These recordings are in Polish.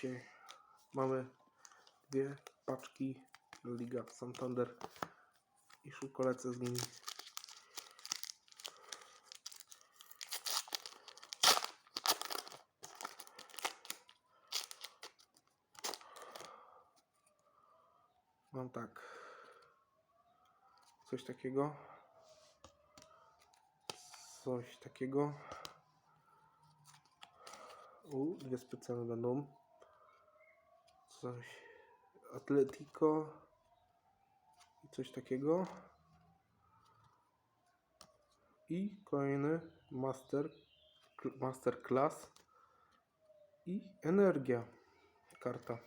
Dzisiaj mamy dwie paczki Liga Santander i szybko z nimi. Mam tak. Coś takiego. Coś takiego. U, dwie specjalne będą. Coś Atletico. I coś takiego. I kolejny Master, master Class. I Energia. Karta.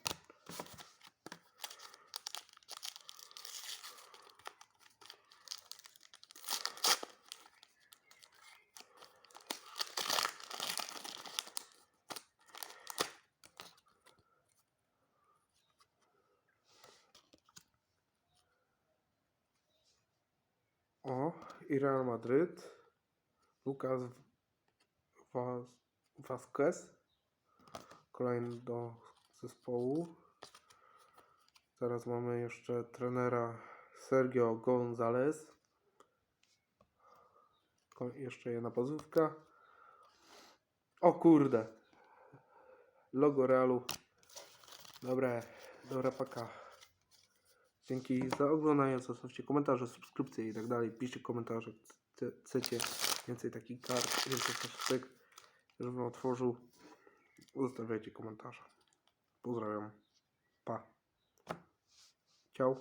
O, i Real Madryt. Lucas Vaz Vasquez. Kolejny do zespołu. Teraz mamy jeszcze trenera Sergio Gonzalez. Jeszcze jedna pozówka. O kurde. Logo Realu. Dobre, dobra paka. Dzięki za oglądanie, zostawcie komentarze, subskrypcje i tak dalej. Piszcie komentarze, chce- chcecie więcej takich kart, więcej hashtag, żebym otworzył. Zostawiajcie komentarze. Pozdrawiam. Pa. Ciao.